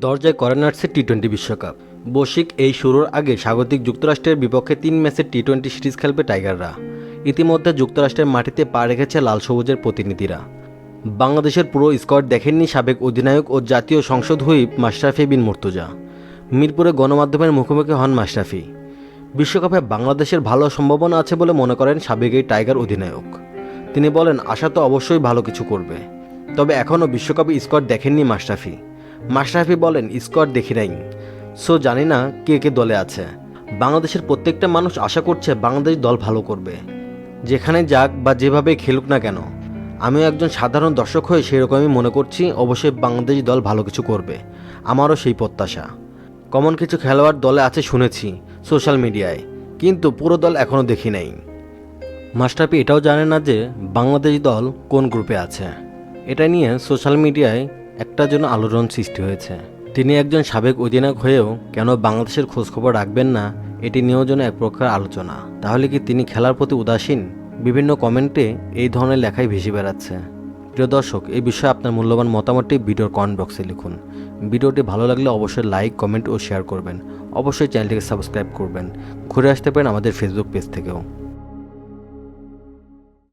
দরজায় করে নাড়ছে T twenty বিশ্বকাপ। বৈশ্বিক এই শুরুর আগে স্বাগতিক যুক্তরাষ্ট্রের বিপক্ষে তিন ম্যাচের টি টোয়েন্টি সিরিজ খেলবে টাইগাররা। ইতিমধ্যে যুক্তরাষ্ট্রের মাটিতে পা রেখেছে লাল সবুজের প্রতিনিধিরা। বাংলাদেশের পুরো স্কোয়াড দেখেননি সাবেক অধিনায়ক ও জাতীয় সংসদ হুইপ মাশরাফি বিন মুর্তুজা। মিরপুরে গণমাধ্যমের মুখোমুখি হন মাশরাফি। বিশ্বকাপে বাংলাদেশের ভালো সম্ভাবনা আছে বলে মনে করেন সাবেক এই টাইগার অধিনায়ক। তিনি বলেন, আশা তো অবশ্যই ভালো কিছু করবে। তবে এখনও বিশ্বকাপে স্কোয়াড দেখেননি মাশরাফি। মাশরাফি বলেন স্কোয়াড দেখি নাই। সো জানি না কে কে দলে আছে। বাংলাদেশের প্রত্যেকটা মানুষ আশা করছে বাংলাদেশ দল ভালো করবে। যেখানে যাক বা যেভাবে খেলুক না কেন, আমিও একজন সাধারণ দর্শক হয়ে সেরকমই মনে করছি, অবশ্যই বাংলাদেশ দল ভালো কিছু করবে। আমারও সেই প্রত্যাশা। কমন কিছু খেলোয়াড় দলে আছে শুনেছি সোশ্যাল মিডিয়ায়, কিন্তু পুরো দল এখনও দেখি নাই। মাস্টারপি এটাও জানে না যে বাংলাদেশ দল কোন গ্রুপে আছে। এটা নিয়ে সোশ্যাল মিডিয়ায় একটা জন্য আলোড়ন সৃষ্টি হয়েছে। তিনি একজন সাবেক অধিনায়ক হয়েও কেন বাংলাদেশের খোঁজখবর রাখবেন না, এটি নিয়েও যেন এক প্রকার আলোচনা। তাহলে কি তিনি খেলার প্রতি উদাসীন? বিভিন্ন কমেন্টে এই ধরনের লেখাই ভেসে বেড়াচ্ছে। প্রিয় দর্শক, এই বিষয়ে আপনার মূল্যবান মতামতটি ভিডিওর কমেন্ট বক্সে লিখুন। ভিডিওটি ভালো লাগলে অবশ্যই লাইক কমেন্ট ও শেয়ার করবেন। অবশ্যই চ্যানেলটিকে সাবস্ক্রাইব করবেন। ঘুরে আসতে পারেন আমাদের ফেসবুক পেজ থেকেও।